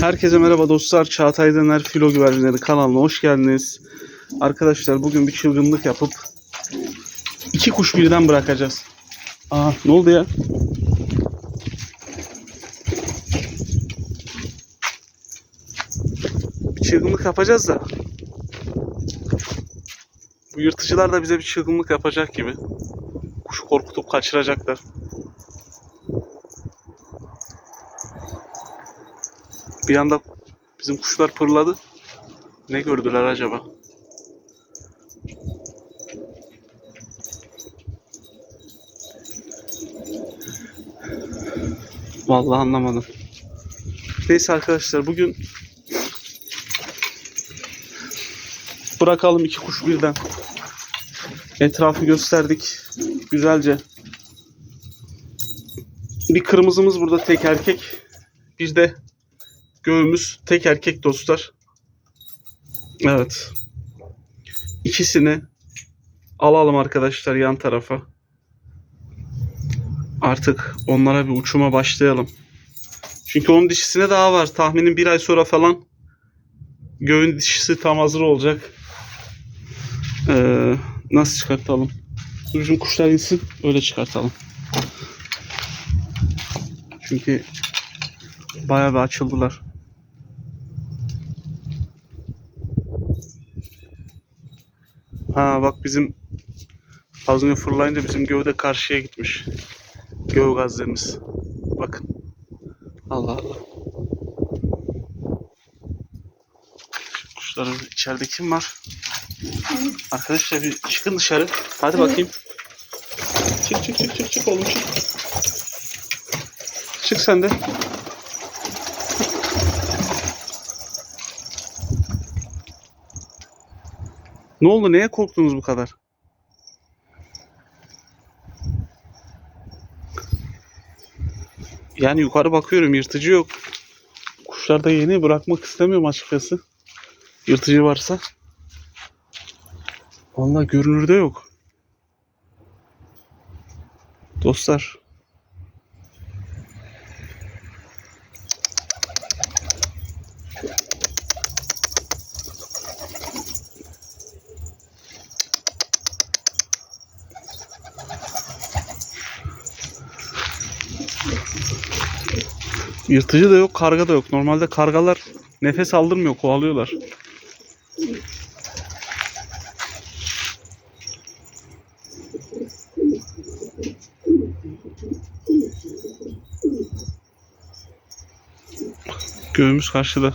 Herkese merhaba dostlar. Çağatay Dener Filo Güvercinleri kanalına hoş geldiniz. Arkadaşlar bugün bir çılgınlık yapıp iki kuş birden bırakacağız. Aa ne oldu ya? Bir çılgınlık yapacağız da. Bu yırtıcılar da bize bir çılgınlık yapacak gibi. Kuşu korkutup kaçıracaklar. Bir anda bizim kuşlar pırladı. Ne gördüler acaba? Vallahi anlamadım. Neyse arkadaşlar bugün bırakalım iki kuş birden. Etrafı gösterdik güzelce. Bir kırmızımız burada tek erkek. Bir de göğümüz tek erkek dostlar. Evet. İkisini alalım arkadaşlar yan tarafa. Artık onlara bir uçuma başlayalım. Çünkü onun dişisine daha var. Tahminim bir ay sonra falan göğün dişisi tam hazır olacak. Ee, nasıl çıkartalım? Dur kuşlar insin öyle çıkartalım. Çünkü bayağı bir açıldılar. Ha bak bizim az önce fırlayınca bizim gövde karşıya gitmiş. Göv gazlarımız. Bakın. Allah Allah. Şu Kuşların içeride kim var? Arkadaşlar bir çıkın dışarı. Hadi bakayım. Çık çık çık çık çık oğlum çık. Çık sen de. Ne oldu? Neye korktunuz bu kadar? Yani yukarı bakıyorum yırtıcı yok. Kuşlar da yeni bırakmak istemiyorum açıkçası. Yırtıcı varsa. Vallahi görünürde yok. Dostlar. Yırtıcı da yok, karga da yok. Normalde kargalar nefes aldırmıyor, kovalıyorlar. Göğümüz karşıda.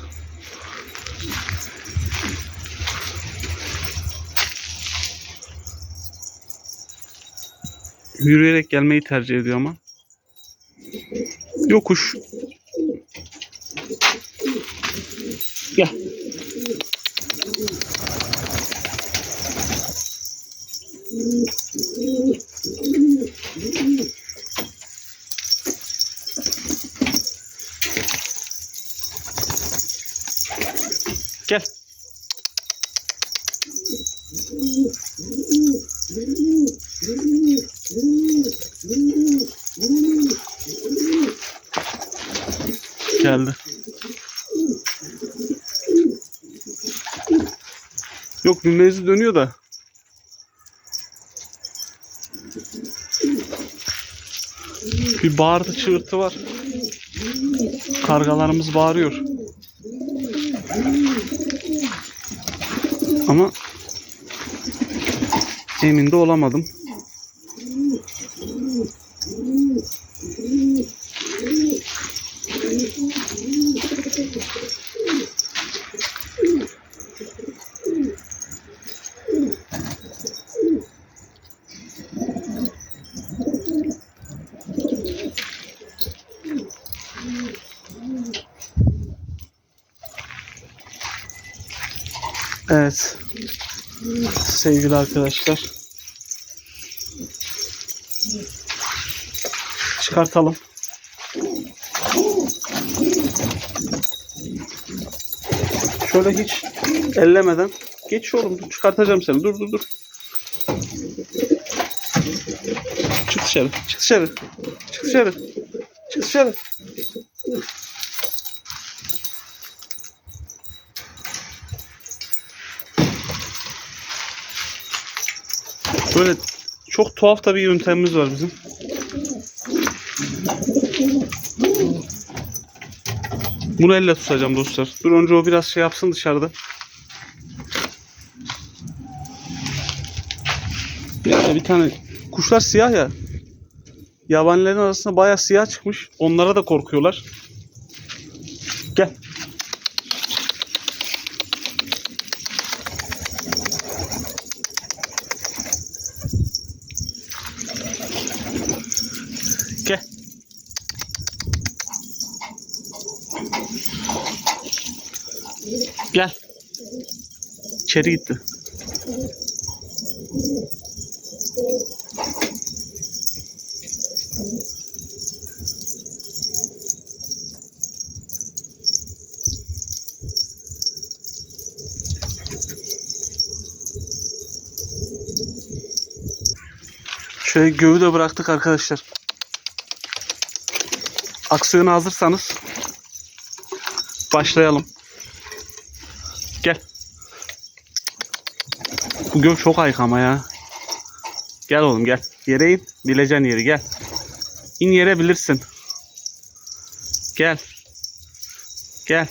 Yürüyerek gelmeyi tercih ediyor ama. Yokuş. Gel. Gel. Geldi. Yok bir dönüyor da. Bir bağırtı çığırtı var. Kargalarımız bağırıyor. Ama emin de olamadım. Evet. Sevgili arkadaşlar. Çıkartalım. Şöyle hiç ellemeden geç oğlum dur, çıkartacağım seni. Dur dur dur. Çık dışarı. Çık dışarı. Çık dışarı. Çık dışarı. Böyle çok tuhaf da bir yöntemimiz var bizim. Bunu elle tutacağım dostlar. Dur önce o biraz şey yapsın dışarıda. Yani bir tane kuşlar siyah ya. Yabanilerin arasında bayağı siyah çıkmış. Onlara da korkuyorlar. Gel. Gel. İçeri gitti. Şöyle göğü de bıraktık arkadaşlar. Aksiyona hazırsanız başlayalım. Gel. Bu göv çok ayık ama ya. Gel oğlum gel. Yere in. Bileceksin yeri gel. İn yere bilirsin. Gel. Gel.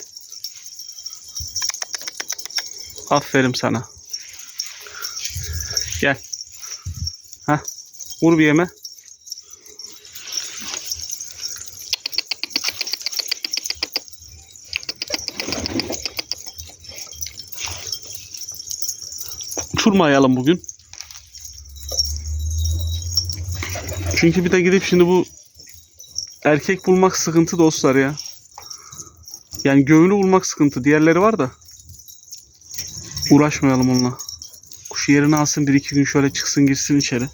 Aferin sana. Gel. Hah. Vur bir yeme. Uçurmayalım bugün. Çünkü bir de gidip şimdi bu erkek bulmak sıkıntı dostlar ya. Yani göğünü bulmak sıkıntı. Diğerleri var da. Uğraşmayalım onunla. Kuş yerini alsın bir iki gün şöyle çıksın girsin içeri.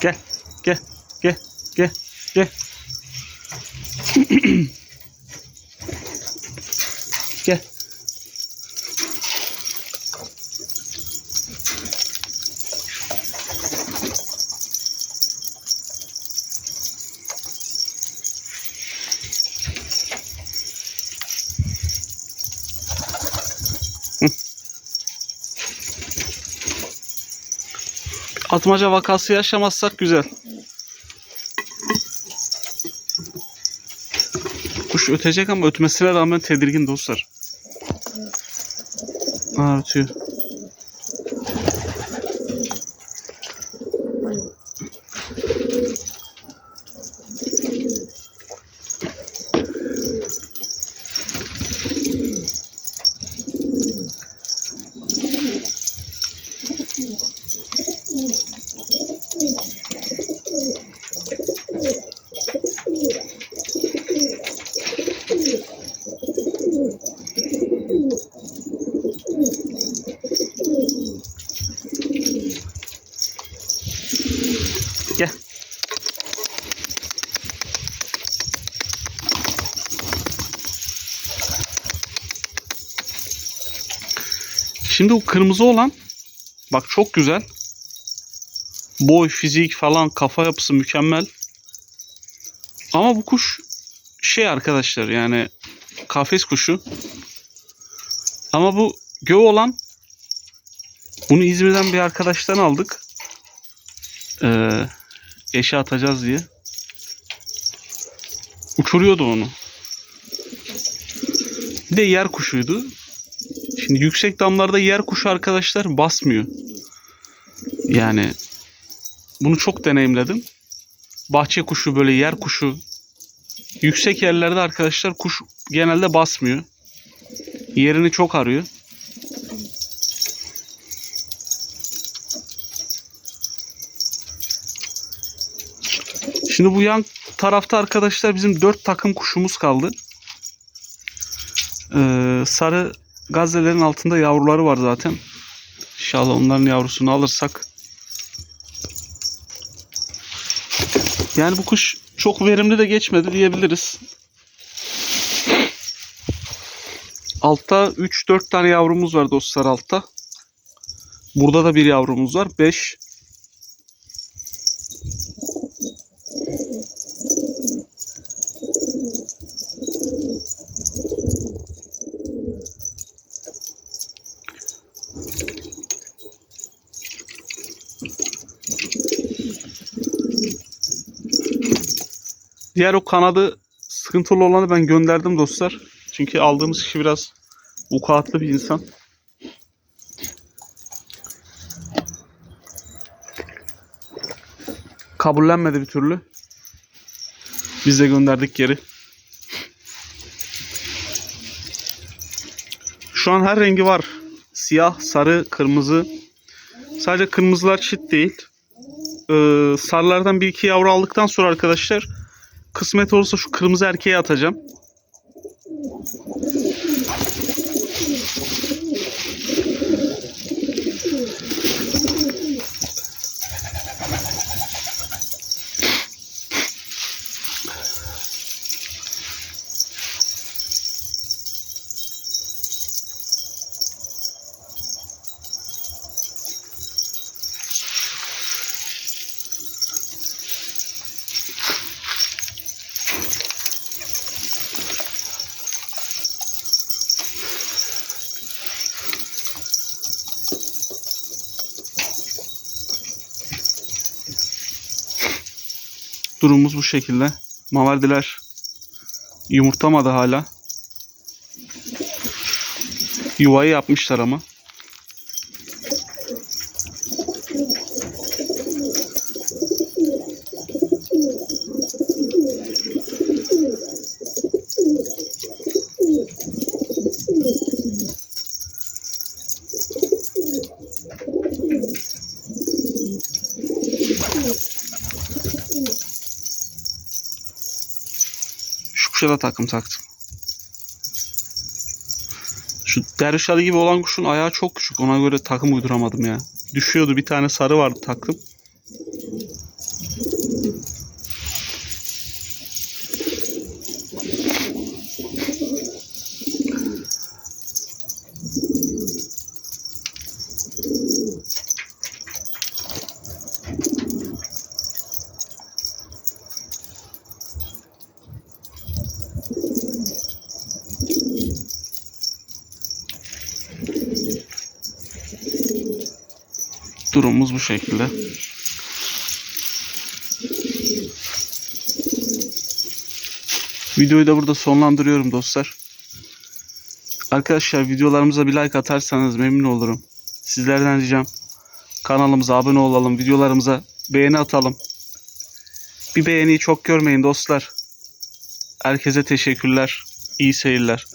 Gel. Gel. Gel. Gel. Gel. Atmaca vakası yaşamazsak güzel. Kuş ötecek ama ötmesine rağmen tedirgin dostlar. Aa ötüyor. Gel. Şimdi o kırmızı olan bak çok güzel. Boy, fizik falan kafa yapısı mükemmel. Ama bu kuş şey arkadaşlar yani kafes kuşu. Ama bu göğü olan bunu İzmir'den bir arkadaştan aldık. Ee, eşe atacağız diye. Uçuruyordu onu. Bir de yer kuşuydu. Şimdi yüksek damlarda yer kuşu arkadaşlar basmıyor. Yani bunu çok deneyimledim. Bahçe kuşu böyle yer kuşu. Yüksek yerlerde arkadaşlar kuş genelde basmıyor. Yerini çok arıyor. Şimdi bu yan tarafta arkadaşlar bizim dört takım kuşumuz kaldı. Ee, sarı gazelerin altında yavruları var zaten. İnşallah onların yavrusunu alırsak. Yani bu kuş çok verimli de geçmedi diyebiliriz. Altta 3-4 tane yavrumuz var dostlar altta. Burada da bir yavrumuz var. 5. Diğer o kanadı sıkıntılı olanı ben gönderdim dostlar. Çünkü aldığımız kişi biraz vukuatlı bir insan. Kabullenmedi bir türlü. Biz de gönderdik geri. Şu an her rengi var. Siyah, sarı, kırmızı. Sadece kırmızılar çit değil. Ee, sarılardan bir iki yavru aldıktan sonra arkadaşlar kısmet olursa şu kırmızı erkeğe atacağım. Durumumuz bu şekilde. Mavardiler yumurtlamadı hala. Yuvayı yapmışlar ama. Şu kuşa da takım taktım. Şu derviş gibi olan kuşun ayağı çok küçük. Ona göre takım uyduramadım ya. Düşüyordu. Bir tane sarı vardı taktım. Durumumuz bu şekilde. Videoyu da burada sonlandırıyorum dostlar. Arkadaşlar videolarımıza bir like atarsanız memnun olurum. Sizlerden ricam kanalımıza abone olalım. Videolarımıza beğeni atalım. Bir beğeniyi çok görmeyin dostlar. Herkese teşekkürler. İyi seyirler.